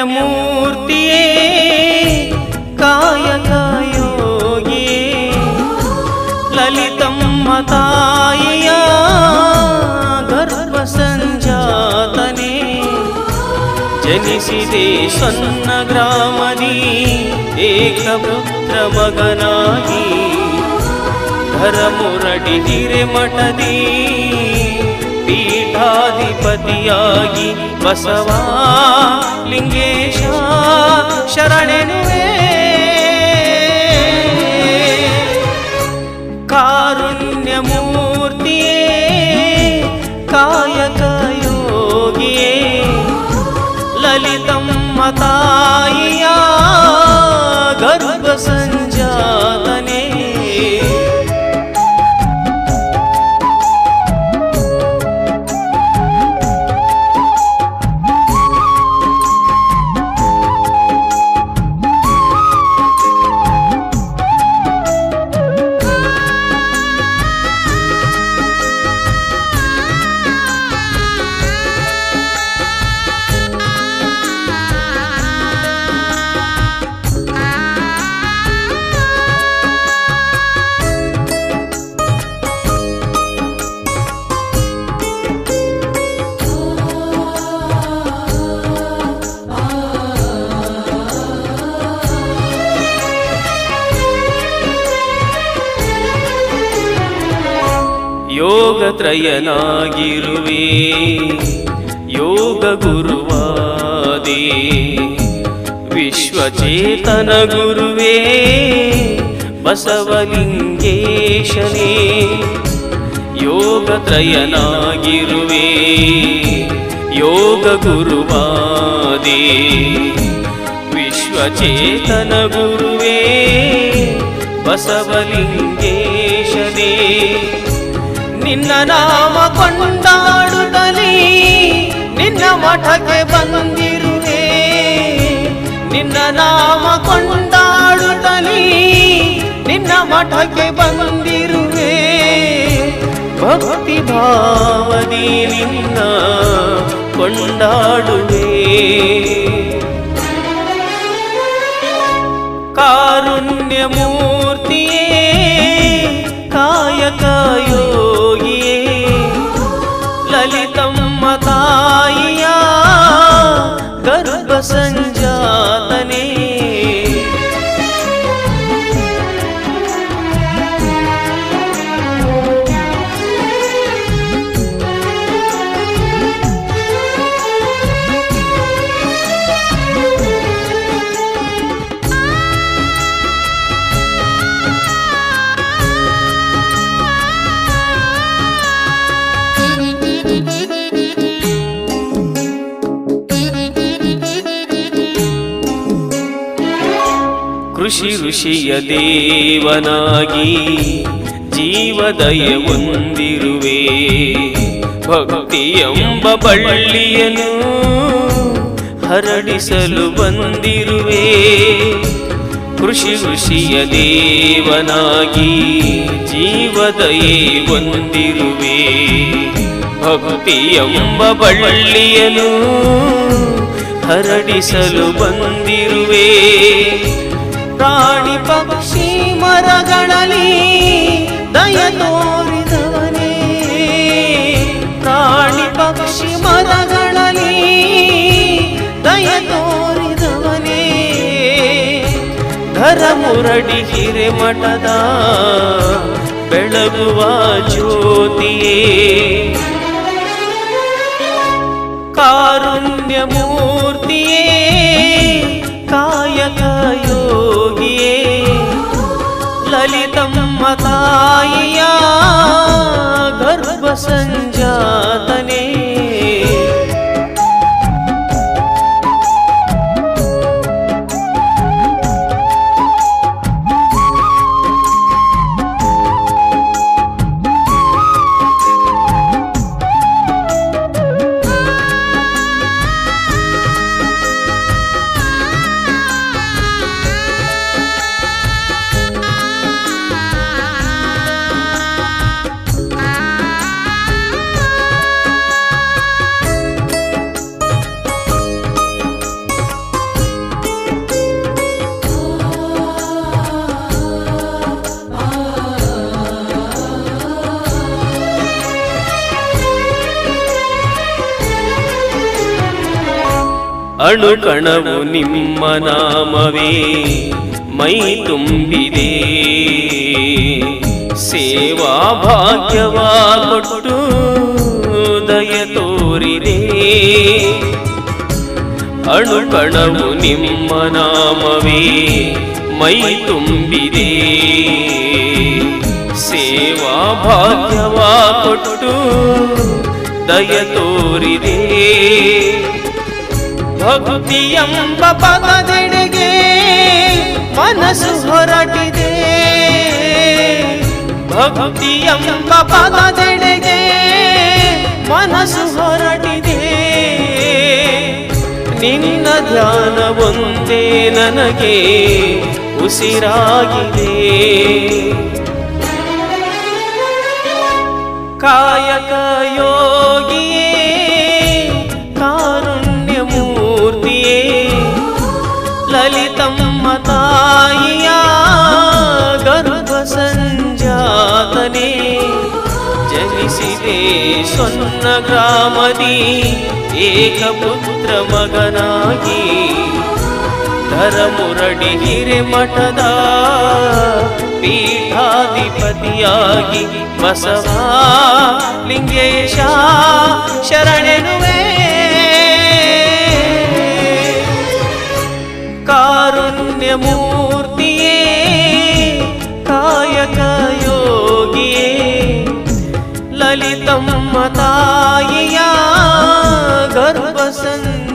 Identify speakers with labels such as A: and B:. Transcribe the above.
A: ಕಾರುಣ್ಯಮೂರ್ತಿಯೇ ಕಾಯಕಯೋಗಿಯೇ ಲಲಿತಮ್ಮ ತಾಯಿಯ ಗರ್ಭ ಸಂಜಾತನೆ ಜನಿಸಿದೆ ಸಣ್ಣ ಗ್ರಾಮದಿ ಏಕಪುತ್ರ ಮಗನಾಗಿ ಧರಮುರಡಿ ಹಿರೆಮಠದಿ ಪೀಠಾಧಿಪತಿಯಾಗಿ ಬಸವ ಲಿಂಗೇಶ ಶರಣೆನುವೆ. ಯೋಗ ತ್ರಯನಾಗಿರುವೆ ಯೋಗ ಗುರುವಾದಿ ವಿಶ್ವಚೇತನ ಗುರುವೇ ಬಸವಲಿಂಗೇಶನೇ. ಯೋಗತ್ರಯನಾಗಿರುವೆ ಯೋಗ ಗುರುವಾದಿ ವಿಶ್ವಚೇತನ ಗುರುವೇ ಬಸವಲಿಂಗೇಶನೇ ನಿನ್ನ ನಾಮ ಕೊಂಡಾಡುತ್ತಲೇ, ನಿನ್ನ ಮಠಕ್ಕೆ ಬಂದಿರುವೆ. ನಿನ್ನ ನಾಮ ಕೊಂಡಾಡುತ್ತಲೇ, ನಿನ್ನ ಮಠಕ್ಕೆ ಬಂದಿರುವೆ. ಭಕ್ತಿ ಭಾವದಿ ನಿನ್ನ ಕೊಂಡಾಡುವೆ. ಕಾರುಣ್ಯಮೂರ್ತಿಯೇ सत्संग ಕೃಷಿ ಋಷಿಯ ದೇವನಾಗಿ ಜೀವದಯ ಹೊಂದಿರುವೆ. ಭಕ್ತಿ ಎಂಬ ಬಳ್ಳಿಯನು ಹರಡಿಸಲು ಬಂದಿರುವೆ. ಋಷಿ ಋಷಿಯ ದೇವನಾಗಿ ಜೀವದಯೇ ಹೊಂದಿರುವೆ. ಭಕ್ತಿ ಎಂಬ ಬಳ್ಳಿಯನು ಹರಡಿಸಲು ಬಂದಿರುವೆ. ಪ್ರಾಣಿ ಪಕ್ಷಿ ಮರಗಳಲ್ಲಿ ದಯ ತೋರಿದವನೇ. ಪ್ರಾಣಿ ಪಕ್ಷಿ ಮರಗಳಲ್ಲಿ ದಯ ತೋರಿದವನೇ. ಧರ ಮುರಡಿ ಹಿರೆಮಠದ ಬೆಳಗುವ ಜ್ಯೋತಿಯೇ. ಕಾರುಣ್ಯಮೂರ್ತಿಯೇ ಕಾಯಕಯೋಗಿಯೇ ಲಲಿತಮ್ಮ ತಾಯಿಯ ಗರ್ಭ ಸಂಜಾತನೆ ಅಣುಕಣವು ನಿಮ್ಮ ನಾಮವೇ ಮೈ ತುಂಬಿದೆ ಸೇವಾ ಭಾಗ್ಯವ ಕೊಟ್ಟು ದಯ ತೋರಿದೆ ಅಣುಕಣವು ನಿಮ್ಮ ನಾಮವೇ ಮೈ ತುಂಬಿದೆ ಸೇವಾ ಭಾಗ್ಯವ ಕೊಟ್ಟು ದಯ ತೋರಿದೆ ಭಕ್ತಿಯಂಬ ಪದದೆಡೆಗೆ ಮನಸ್ಸು ಹೊರಟಿದೆ. ಭಕ್ತಿಯಂಬ ಪದದೆಡೆಗೆ ಮನಸ್ಸು ಹೊರಟಿದೆ. ನಿನ್ನ ಧ್ಯಾನ ಒಂದೇ ನನಗೆ ಉಸಿರಾಗಿದೆ. ಕಾಯಕ ಯೋಗಿಯೇ ಸೊನ್ನ ಗ್ರಾಮದಿ ಏಕಪುತ್ರ ಮಗನಾಗಿ. ಧರಮುರಡಿ ಹಿರೇಮಠದ ಪೀಠಾಧಿಪತಿಯಾಗಿ ಬಸವ ಲಿಂಗೇಶ ಶರಣೆನುವೆ. ಕಾರುಣ್ಯ आया घर पसंद